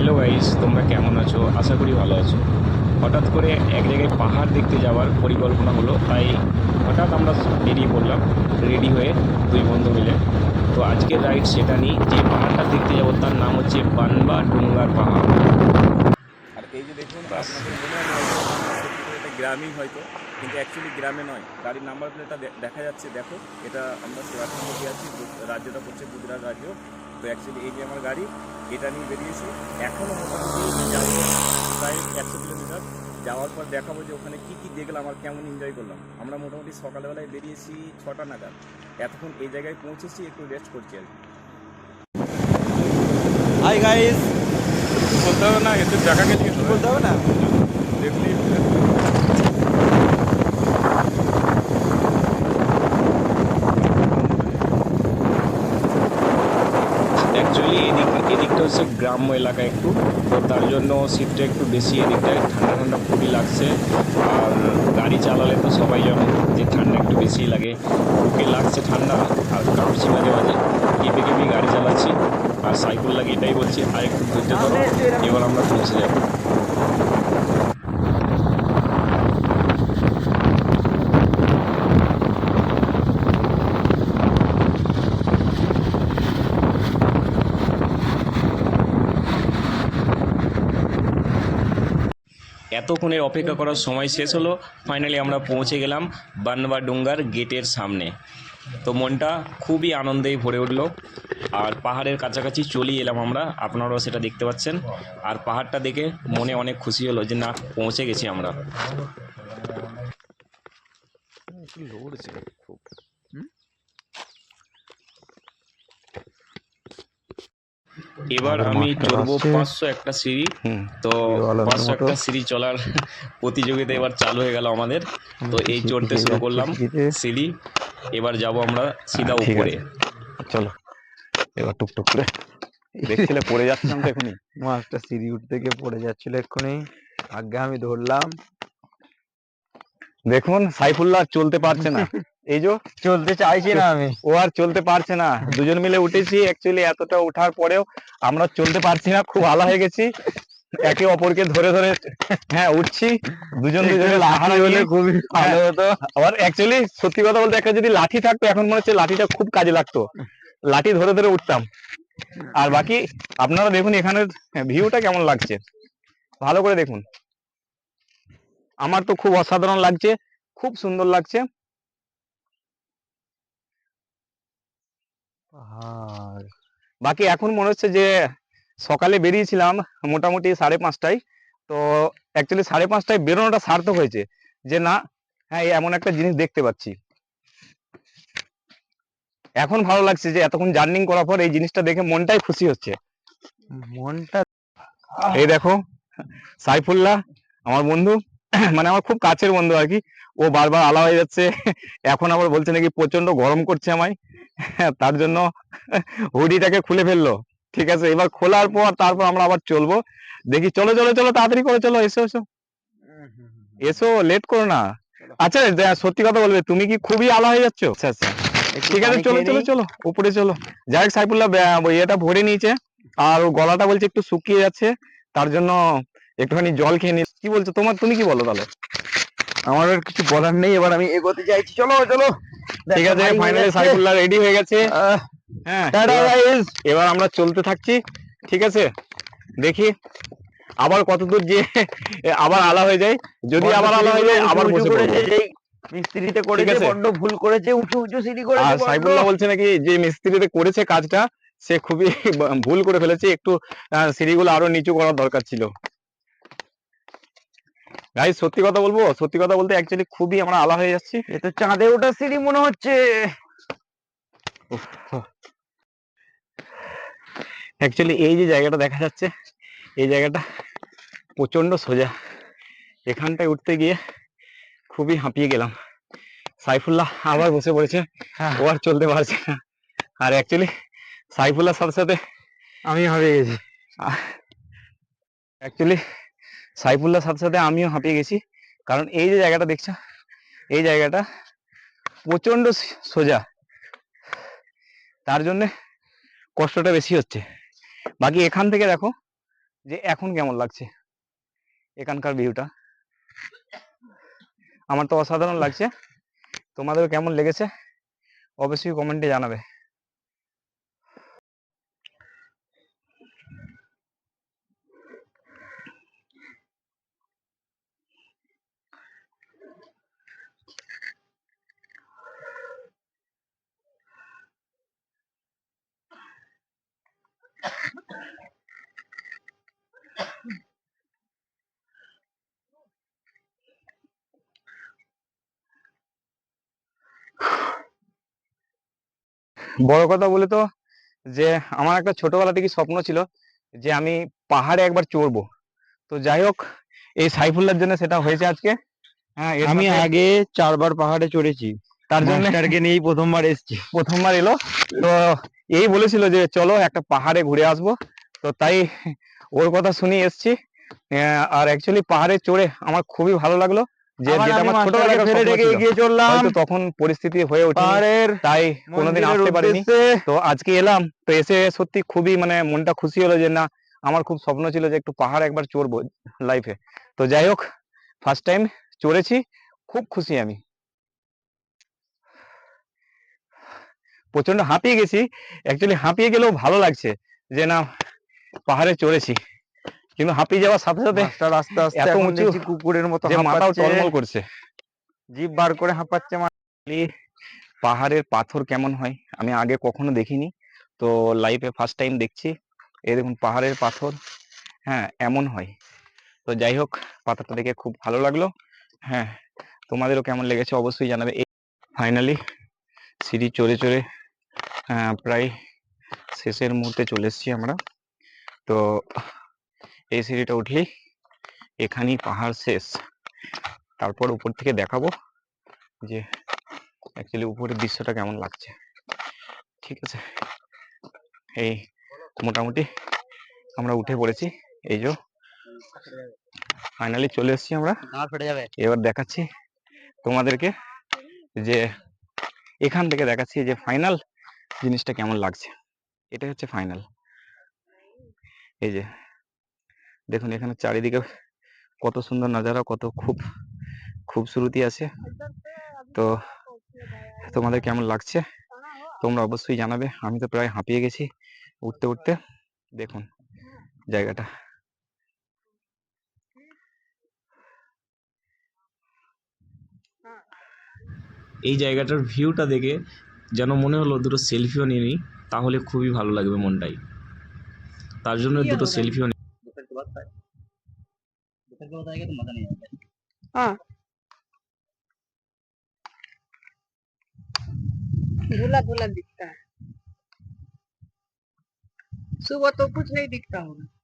Hello guys তোমরা কেমন আছো? আশা করি ভালো আছো। হঠাৎ করে এক জায়গায় পাহাড় দেখতে যাওয়ার পরিকল্পনা হলো, তাই হঠাৎ আমরা বেরিয়ে পড়লাম রেডি হয়ে দুই বন্ধু মিলে। তো আজকের রাইড সেটা নিয়ে যে পাহাড়টা দেখতে যাব, তার নাম হচ্ছে বানবা ডুঙ্গার পাহাড়। আর এই যে দেখুন গ্রামই হয়তো, কিন্তু অ্যাকচুয়ালি গ্রামে নয়। গাড়ির নাম্বার প্লেটটা দেখা যাচ্ছে, দেখো, এটা আমরা মধ্যে আছি, রাজ্যটা পড়ছে গুজরাট রাজ্য। তো অ্যাকচুয়ালি এই যে আমার গাড়ি এটা নিয়ে বেরিয়েছি। এখনও মোটামুটি যাব প্রায় একশো কিলোমিটার। যাওয়ার পর দেখাবো যে ওখানে কী কী দেখলাম আর কেমন এনজয় করলাম। আমরা মোটামুটি সকালবেলায় বেরিয়েছি ছটা নাগাদ। এতক্ষণ এই জায়গায় পৌঁছেছি একটু রেস্ট করছি আর কি। হাই গাইস বলতে হবে না এতে দেখা গেছে। বলতে হবে না? দেখলি? হচ্ছে গ্রাম্য এলাকা একটু। তো তার জন্য শীতটা একটু বেশি এদিকটায়। ঠান্ডা ঠান্ডা খুবই লাগছে। আর গাড়ি চালালে তো সবাই জানো যে ঠান্ডা একটু বেশি লাগে। বুকে লাগছে ঠান্ডা, আর কাঁপছি মাঝে মাঝে। কেঁপে কেঁপে গাড়ি চালাচ্ছি। আর সাইকেল লাগে এটাই বলছি। আর একটু ধরতে ধরো, এবার আমরা পৌঁছে যাব। এতক্ষণের অপেক্ষা করার সময় শেষ হলো। ফাইনালি আমরা পৌঁছে গেলাম বানবা ডুঙ্গার গেটের সামনে। তো মনটা খুবই আনন্দেই ভরে উঠল। আর পাহাড়ের কাছাকাছি চলেই এলাম আমরা। আপনারাও সেটা দেখতে পাচ্ছেন। আর পাহাড়টা দেখে মনে অনেক খুশি হলো যে না, পৌঁছে গেছি আমরা। এবার আমি চড়বো পাঁচশো একটা সিঁড়ি। তো পাঁচশো একটা সিঁড়ি চলার প্রতিযোগিতা এবার চালু হয়ে গেল আমাদের। তো এই চড়তে শুরু করলাম সিঁড়ি। এবার যাব আমরা সিধা উপরে। চলো। এবার টুকটুক করে। দেখছিলে পড়ে যাচ্ছিলাম তো এখনই মাছটা সিঁড়ি উঠতে গিয়ে পড়ে যাচ্ছিল এক্ষুনি। আগে আমি ধরলাম। দেখুন সাইফুল্লাহ আর চলতে পারছে না। এই যে চলতে চাইছি না আমি। ও আর চলতে পারছে না। দুজন মিলে উঠেছি। অ্যাকচুয়ালি এতটা ওঠার পরেও আমরা চলতে পারছি না। খুব আলা হয়ে গেছি। একে অপরকে ধরে ধরে হ্যাঁ উঠছি। দুজন দুজনে লাঠি হলে খুবই ভালো হতো। আবার অ্যাকচুয়ালি সত্যি কথা বলতে একটা যদি লাঠি থাকতো এখন মনে হচ্ছে লাঠিটা খুব কাজে লাগতো। লাঠি ধরে ধরে উঠতাম। আর বাকি আপনারা দেখুন এখানের ভিউটা কেমন লাগছে। ভালো করে দেখুন। আমার তো খুব অসাধারণ লাগছে। খুব সুন্দর লাগছে। পাহাড় বাকি এখন মনে হচ্ছে যে সকালে বেরিয়েছিলাম মোটামুটি সাড়ে পাঁচটায়। তো অ্যাকচুয়ালি সাড়ে পাঁচটায় বেরোনোটা সার্থক হয়েছে যে না হ্যাঁ এমন একটা জিনিস দেখতে পাচ্ছি। এখন ভালো লাগছে যে এতক্ষণ জার্নিং করার পর এই জিনিসটা দেখে মনটাই খুশি হচ্ছে। মনটা এই দেখো সাইফুল্লাহ আমার বন্ধু মানে আমার খুব কাছের বন্ধু আর কি। ও বারবার আলা হয়ে যাচ্ছে। এখন আবার বলছে নাকি প্রচণ্ড গরম করছে আমায়। তার জন্য হুডিটাকে খুলে ফেলল। ঠিক আছে এবার খোলার পর তারপর আমরা আবার চলবো। দেখি চলো চলো চলো তাড়াতাড়ি করে চলো এসো এসো। এসো লেট করো না। আচ্ছা সত্যি কথা বলবে তুমি কি খুবই আলা হয়ে যাচ্ছ? আচ্ছা আচ্ছা। ঠিক আছে চলো চলো চলো উপরে চলো। যাই হোক সাইফুল্লাহ ইয়েটা ভরে নিয়েছে। আর গলাটা বলছে একটু শুকিয়ে যাচ্ছে। তার জন্য একটুখানি জল খেয়ে নি কি বলছো? তোমার তুমি কি বলো তাহলে? আমার আর কিছু বলার নেই এবার আমি এগোতে চাইছি। চলো চলো। ঠিক আছে ফাইনালি সাইফুল্লাহ রেডি হয়ে গেছে। হ্যাঁ টাটা এবার- এবার আমরা চলতে থাকছি ঠিক আছে? দেখি আবার কতদূর যে আবার আলা হয়ে যায়। যদি আবার আলা হয়ে যায় আবার বসে করেছে, মিস্ত্রিতে করেছে? বড্ড ভুল করেছে উঁচু উঁচু সিঁড়ি আর করেছে বড্ড। সাইফুল্লাহ বলছে নাকি যে মিস্ত্রিতে করেছে কাজটা সে খুবই ভুল করে ফেলেছে একটু সিঁড়িগুলো আরও নিচু করার দরকার ছিল। গাই সত্যি কথা বলব সত্যি কথা বলতে অ্যাকচুয়ালি খুবই আমরা আলা হয়ে যাচ্ছি। এ তো চাঁদে ওঠা সিঁড়ি মনে হচ্ছে। অ্যাকচুয়ালি এই যে জায়গাটা দেখা যাচ্ছে এই জায়গাটা প্রচণ্ড সোজা। এখানটায় উঠতে গিয়ে খুবই হাঁপিয়ে গেলাম। সাইফুল্লাহ আবার বসে পড়েছে হ্যাঁ। ও আর চলতে পারছে না। আর অ্যাকচুয়ালি সাইফুল্লাহর সাথে সাথে আমি হারিয়ে গেছি। অ্যাকচুয়ালি সাইফুল্লাহর সাথে সাথে আমিও হাঁপিয়ে গেছি। কারণ এই যে জায়গাটা দেখছ, এই জায়গাটা প্রচণ্ড সো- সোজা। তার জন্যে কষ্টটা বেশি হচ্ছে। বাকি এখান থেকে দেখো যে এখন কেমন লাগছে, এখানকার ভিউটা আমার তো অসাধারণ লাগছে। তোমাদের কেমন লেগেছে, অবশ্যই কমেন্টে জানাবে। বড় কথা বলে তো যে আমার একটা ছোটবেলা থেকে স্বপ্ন ছিল যে আমি পাহাড়ে একবার চড়বো। তো যাই হোক এই সাইফুল্লার জন্য সেটা হয়েছে আজকে। হ্যাঁ আমি আগে চারবার পাহাড়ে চড়েছি। তার জন্য মাস্টারকে নিয়েই প্রথমবার এসেছি। প্রথমবার এলো। তো এই বলেছিল যে চলো একটা পাহাড়ে ঘুরে আসব। তো তাই ওর কথা শুনে এসছি। আর অ্যাকচুয়ালি পাহাড়ে চড়ে আমার খুবই ভালো লাগল। যে যেটা আমার ছোটবেলাকার স্বপ্ন এগিয়ে চললাম হয়তো তখন পরিস্থিতি হয়ে ওঠে তাই কোনোদিন আসতে পারিনি। তো আজকে এলাম তো এসে সত্যি খুবই মানে মনটা খুশি হলো যে না আমার খুব স্বপ্ন ছিল যে একটু পাহাড় একবার চড়বো লাইফে তো যাই হোক ফার্স্ট টাইম চড়েছি খুব খুশি আমি। প্রচণ্ড হাঁপিয়ে গেছি। অ্যাকচুয়ালি হাঁপিয়ে গেলেও ভালো লাগছে যে না পাহাড়ে চড়েছি। কিন্তু হাঁপিয়ে যাওয়ার সাথে সাথে আস্তে আস্তে এত উঁচু কুকুরের মতো যে মাথাও টলমল করছে। জিভ বার করে হাঁপাচ্ছে পাহাড়ের পাথর কেমন হয়? আমি আগে কখনো দেখিনি। তো লাইফে ফার্স্ট টাইম দেখছি। এই দেখুন পাহাড়ের পাথর। হ্যাঁ এমন হয়। তো যাই হোক পাথরটা দেখে খুব ভালো লাগল। হ্যাঁ তোমাদেরও কেমন লেগেছে অবশ্যই জানাবে। এই ফাইনালি সিঁড়ি চড়ে চড়ে প্রায় শেষের মুহূর্তে চলে এসেছি আমরা। তো এই সিঁড়িটা উঠলেই এখানেই পাহাড় শেষ। তারপর উপর থেকে দেখাবো যে অ্যাকচুয়ালি উপরের দৃশ্যটা কেমন লাগছে। ঠিক আছে? এই মোটামুটি আমরা উঠে পড়েছি। এই যে ফাইনালি চলে এসেছি আমরা। এবার দেখাচ্ছি তোমাদেরকে যে এখান থেকে দেখাচ্ছি যে ফাইনাল জিনিসটা কেমন লাগছে। এটাই হচ্ছে ফাইনাল এই যে দেখুন এখানে চারিদিকে কত সুন্দর নাজারা কত খুব খুবসুরতি আছে। তো তোমাদের কেমন লাগছে? তোমরা অবশ্যই জানাবে। আমি তো প্রায় হাঁপিয়ে গেছি উঠতে উঠতে। দেখুন জায়গাটা। এই জায়গাটার ভিউটা দেখে যেন মনে হলো দুটো সেলফিও নিয়ে নিই তাহলে খুবই ভালো লাগবে মনটাই। তার জন্য দুটো সেলফিও धूला धूला हाँ दिखता है। सुबह तो कुछ नहीं दिखता होगा।